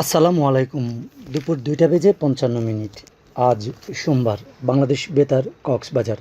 আসসালামু আলাইকুম। দুপুর দুইটা বেজে পঞ্চান্ন মিনিট। আজ সোমবার, বাংলাদেশ বেতার, কক্সবাজার।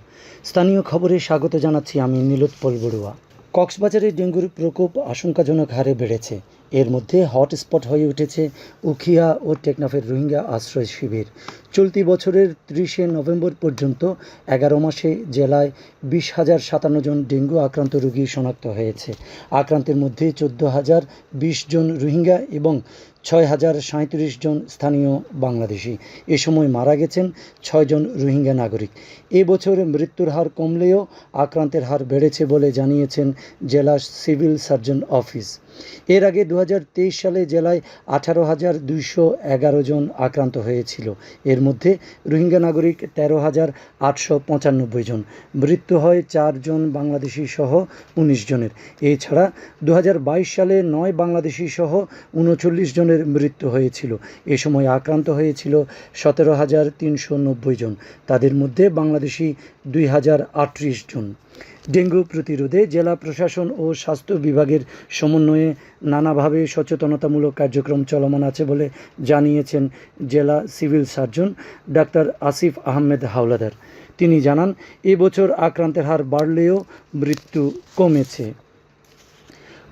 স্থানীয় খবরে স্বাগত জানাচ্ছি আমি নীলোৎপল বড়ুয়া। কক্সবাজারে ডেঙ্গুর প্রকোপ আশঙ্কাজনক হারে বেড়েছে। এর মধ্যে হটস্পট হয়ে উঠেছে উখিয়া ও টেকনাফের রোহিঙ্গা আশ্রয় শিবির। চলতি বছরের ত্রিশে নভেম্বর পর্যন্ত এগারো মাসে জেলায় বিশ হাজার সাতান্ন জন ডেঙ্গু আক্রান্ত রোগী শনাক্ত হয়েছে। আক্রান্তের মধ্যে চোদ্দ হাজার বিশ জন রোহিঙ্গা এবং ছয় হাজার সাঁত্রিশ জন স্থানীয় বাংলাদেশি। এ সময় মারা গেছেন ছয়জন রোহিঙ্গা নাগরিক। এ বছর মৃত্যুর হার কমলেও আক্রান্তের হার বেড়েছে বলে জানিয়েছেন জেলা সিভিল সার্জন অফিস। এর আগে দু হাজার তেইশ সালে জেলায় আঠারো হাজার দুইশো এগারো জন আক্রান্ত হয়েছিল। এর মধ্যে রোহিঙ্গা নাগরিক তেরো হাজার আটশো পঁচানব্বই জন, মৃত্যু হয় চারজন বাংলাদেশি সহ উনিশ জনের। এছাড়া দু হাজার বাইশ সালে নয় বাংলাদেশি সহ উনচল্লিশ জনের মৃত্যু হয়েছিল। এ সময় আক্রান্ত হয়েছিল সতেরো হাজার তিনশো নব্বই জন। তাদের মধ্যে বাংলাদেশি দুই হাজার আটত্রিশ জন। ডেঙ্গু প্রতিরোধে জেলা প্রশাসন ও স্বাস্থ্য বিভাগের সমন্বয়ে নানাভাবে সচেতনতামূলক কার্যক্রম চলমান আছে বলে জানিয়েছেন জেলা civil surgeon doctor Asif Ahmed Howlader. তিনি জানান, এবছর আক্রান্তের হার বাড়লেও মৃত্যু কমেছে।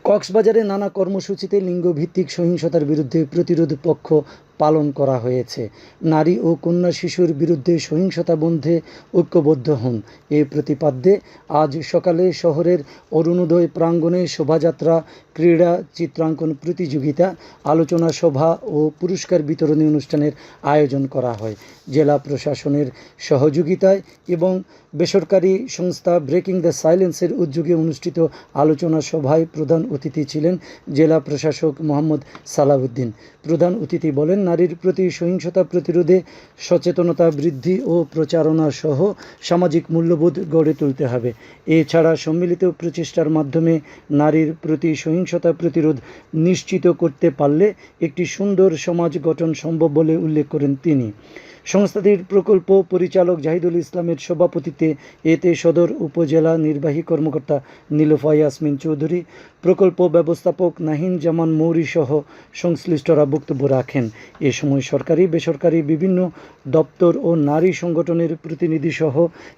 কক্সবাজারে নানা কর্মসূচিতে লিঙ্গভিত্তিক সহিংসতার বিরুদ্ধে প্রতিরোধ পক্ষ পালন করা হয়েছে। নারী ও কন্যা শিশুর বিরুদ্ধে সহিংসতা বন্ধে ঐক্যবদ্ধ হন। এ প্রতিপাদ্যে আজ সকালে শহরের অরুণোদয় প্রাঙ্গণে শোভাযাত্রা, ক্রীড়া, চিত্রাঙ্কন প্রতিযোগিতা, আলোচনা সভা ও পুরস্কার বিতরণী অনুষ্ঠানের আয়োজন করা হয়। জেলা প্রশাসনের সহযোগিতায় এবং বেসরকারি সংস্থা ব্রেকিং দ্য সাইলেন্সের উদ্যোগে অনুষ্ঠিত আলোচনা সভায় প্রধান অতিথি ছিলেন জেলা প্রশাসক মোহাম্মদ সালাউদ্দিন। প্রধান অতিথি বলেন নারীর প্রতি সহিংসতা প্রতিরোধে সচেতনতা বৃদ্ধি ও প্রচারণা সহ সামাজিক মূল্যবোধ গড়ে তুলতে হবে। এছাড়া সম্মিলিত প্রচেষ্টার মাধ্যমে নারীর প্রতি সহিংসতা প্রতিরোধ নিশ্চিত করতে পারলে একটি সুন্দর সমাজ গঠন সম্ভব বলে উল্লেখ করেন তিনি। সংস্থাটির প্রকল্প পরিচালক জাহিদুল ইসলামের সভাপতিত্বে এতে সদর উপজেলা নির্বাহী কর্মকর্তা নীলফা ইয়াসমিন চৌধুরী, প্রকল্প ব্যবস্থাপক নাহিন জামান মৌরি সহ সংশ্লিষ্টরা বক্তব্য রাখেন। এ সময় সরকারি, বেসরকারি বিভিন্ন দপ্তর ও নারী সংগঠনের প্রতিনিধি সহ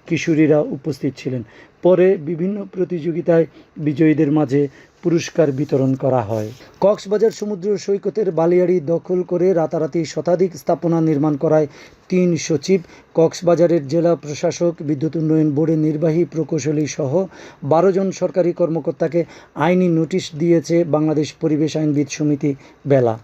কিশোরীরা উপস্থিত ছিলেন। পরে বিভিন্ন প্রতিযোগিতায় বিজয়ীদের মাঝে পুরস্কার বিতরণ করা হয়। কক্সবাজার সমুদ্র সৈকতের বালিয়াড়ি দখল করে রাতারাতি শতাধিক স্থাপনা নির্মাণ করায় তিন সচিব, কক্সবাজারের জেলা প্রশাসক, বিদ্যুৎ উন্নয়ন বোর্ডের নির্বাহী প্রকৌশলী সহ বারো জন সরকারি কর্মকর্তাকে আইনি নোটিশ দিয়েছে বাংলাদেশ পরিবেশ আইনবিদ সমিতি বেলা।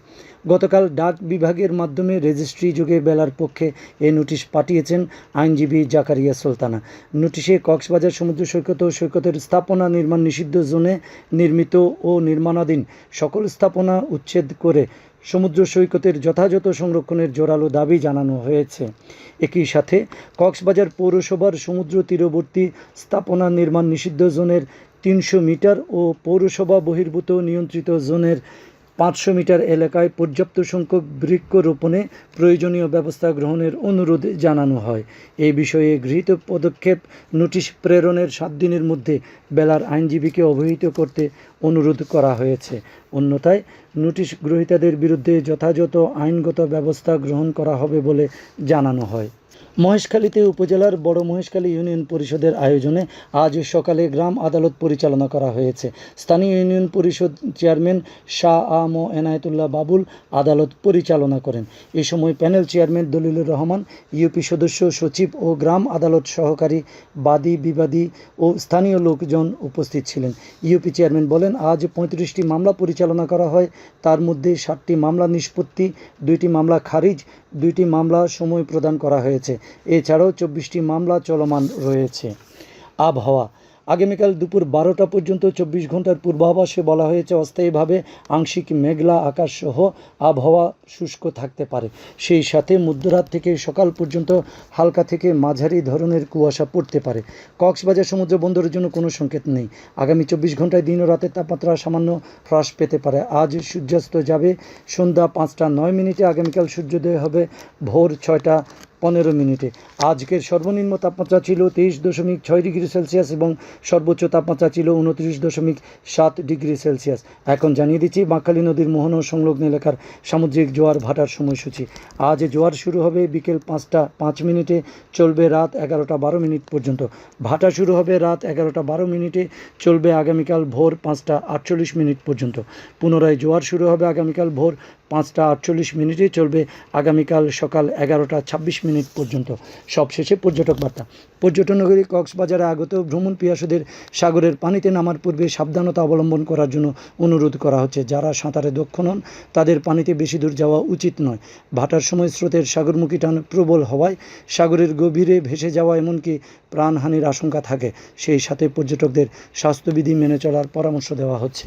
গতকাল ডাক বিভাগের মাধ্যমে রেজিস্ট্রি যুগে বেলার পক্ষে এ নোটিশ পাঠিয়েছেন আইনজীবী জাকারিয়া সুলতানা। নোটিশে কক্সবাজার সমুদ্র সৈকত ও সৈকতের স্থাপনা নির্মাণ নিষিদ্ধ জোনে নির্মিত ও নির্মাণাধীন সকল স্থাপনা উচ্ছেদ করে সমুদ্র সৈকতের যথাযথ সংরক্ষণের জোরালো দাবি জানানো হয়েছে। একই সাথে কক্সবাজার পৌরসভার সমুদ্র তীরবর্তী স্থাপনা নির্মাণ নিষিদ্ধ জোনের তিনশো মিটার ও পৌরসভা বহির্ভূত নিয়ন্ত্রিত জোনের পাঁচশো মিটার এলাকায় পর্যাপ্ত সংখ্যক বৃক্ষরোপণে প্রয়োজনীয় ব্যবস্থা গ্রহণের অনুরোধ জানানো হয়। এই বিষয়ে গৃহীত পদক্ষেপ নোটিশ প্রেরণের সাত দিনের মধ্যে বেলার আইনজীবীকে অবহিত করতে অনুরোধ করা হয়েছে। অন্যথায় নোটিশ গ্রহীতাদের বিরুদ্ধে যথাযথ আইনগত ব্যবস্থা গ্রহণ করা হবে বলে জানানো হয়। মহেশখালীতে উপজেলার বড় মহেশখালী ইউনিয়ন পরিষদের আয়োজনে আজ সকালে গ্রাম আদালত পরিচালনা করা হয়েছে। স্থানীয় ইউনিয়ন পরিষদ চেয়ারম্যান শাহ আ ম এনায়েতুল্লাহ বাবুল আদালত পরিচালনা করেন। এ সময় panel chairman Dalilur Rahman, UP সদস্য সচিব ও গ্রাম আদালত সহকারী বাদী, বিবাদী ও স্থানীয় লোকজন উপস্থিত ছিলেন। ইউপি চেয়ারম্যান বলেন, আজ পঁয়ত্রিশটি মামলা পরিচালনা করা হয়। তার মধ্যে ষাটটি মামলা নিষ্পত্তি, দুইটি মামলা খারিজ, দুইটি মামলা সময় প্রদান করা হয়েছে। এছাড়াও চব্বিশটি মামলা চলমান রয়েছে। আবহাওয়া। আগামীকাল দুপুর বারোটা পর্যন্ত চব্বিশ ঘণ্টার পূর্বাভাসে বলা হয়েছে, অস্থায়ীভাবে আংশিক মেঘলা আকাশ সহ আবহাওয়া শুষ্ক থাকতে পারে। সেই সাথে মধ্যরাত থেকে সকাল পর্যন্ত হালকা থেকে মাঝারি ধরনের কুয়াশা পড়তে পারে। কক্সবাজার সমুদ্র বন্দরের জন্য কোনো সংকেত নেই। আগামী চব্বিশ ঘন্টায় দিন ও রাতের তাপমাত্রা সামান্য হ্রাস পেতে পারে। আজ সূর্যাস্ত যাবে সন্ধ্যা পাঁচটা নয় মিনিটে। আগামীকাল সূর্যোদয় হবে ভোর ছয়টা পনেরো মিনিটে। আজকের সর্বনিম্ন তাপমাত্রা ছিল তেইশ দশমিক ছয় ডিগ্রি সেলসিয়াস এবং সর্বোচ্চ তাপমাত্রা ছিল উনত্রিশ দশমিক সাত ডিগ্রি সেলসিয়াস। এখন জানিয়ে দিচ্ছি, বাঁকখালী নদীর মোহনা সংলগ্ন এলাকার সামুদ্রিক জোয়ার ভাটার সময়সূচি। আজ জোয়ার শুরু হবে বিকেল পাঁচটা পাঁচ মিনিটে, চলবে রাত এগারোটা বারো মিনিট পর্যন্ত। ভাটা শুরু হবে রাত এগারোটা বারো মিনিটে, চলবে আগামীকাল ভোর পাঁচটা আটচল্লিশ মিনিট পর্যন্ত। পুনরায় জোয়ার শুরু হবে আগামীকাল ভোর পাঁচটা আটচল্লিশ মিনিটে চলবে আগামীকাল সকাল এগারোটা ছাব্বিশ মিনিট পর্যন্ত। সবশেষে পর্যটক বার্তা। পর্যটন নগরী কক্সবাজারে আগত ভ্রমণ পিয়াসুদের সাগরের পানিতে নামার পূর্বে সাবধানতা অবলম্বন করার জন্য অনুরোধ করা হচ্ছে। যারা সাঁতারে দক্ষ নন, তাদের পানিতে বেশি দূর যাওয়া উচিত নয়। ভাটার সময় স্রোতের সাগরমুখী টান প্রবল হওয়ায় সাগরের গভীরে ভেসে যাওয়া এমনকি প্রাণহানির আশঙ্কা থাকে। সেই সাথে পর্যটকদের স্বাস্থ্যবিধি মেনে চলার পরামর্শ দেওয়া হচ্ছে।